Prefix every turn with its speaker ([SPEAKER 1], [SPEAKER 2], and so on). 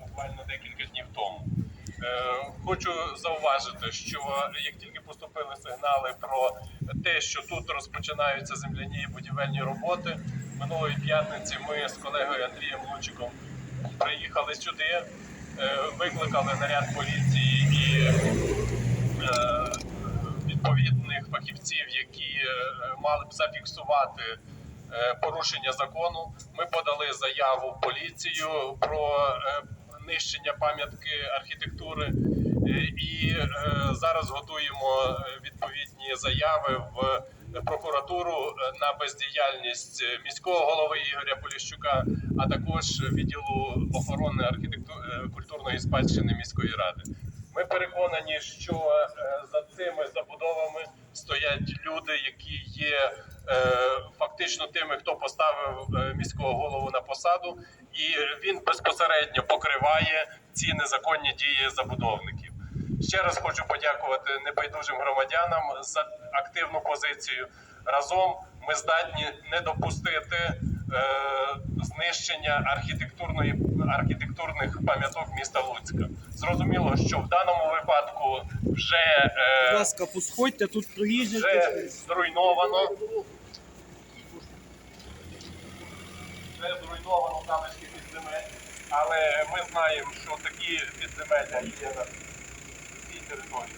[SPEAKER 1] буквально декілька днів тому. Е, Хочу зауважити, що як тільки поступили сигнали про те, що тут розпочинаються земляні і будівельні роботи, минулої п'ятниці ми з колегою Андрієм Лучиком приїхали сюди, е, викликали наряд поліції і е, відповідних фахівців, які мали б зафіксувати порушення закону. Ми подали заяву в поліцію про е, нищення пам'ятки архітектури. Е, І е, зараз готуємо е, відповідні заяви в прокуратуру е, на бездіяльність е, міського голови Ігоря Поліщука, а також відділу охорони архітекту- е, культурної спадщини міської ради. Ми переконані, що е, за цими забудовами стоять люди, які є е, фактично тими, хто поставив е, міського голову на посаду, і він безпосередньо покриває ці незаконні дії забудовників. Ще раз хочу подякувати небайдужим громадянам за активну позицію. Разом ми здатні не допустити е, знищення архітектурної архітектурних пам'яток міста Луцька. Зрозуміло, що в даному випадку вже,
[SPEAKER 2] Будь
[SPEAKER 1] е,
[SPEAKER 2] ласка, посходьте, тут проїжджі.
[SPEAKER 1] вже зруйновано. Вже зруйновано залишки підземель, але ми знаємо, що такі підземелля є на цій території.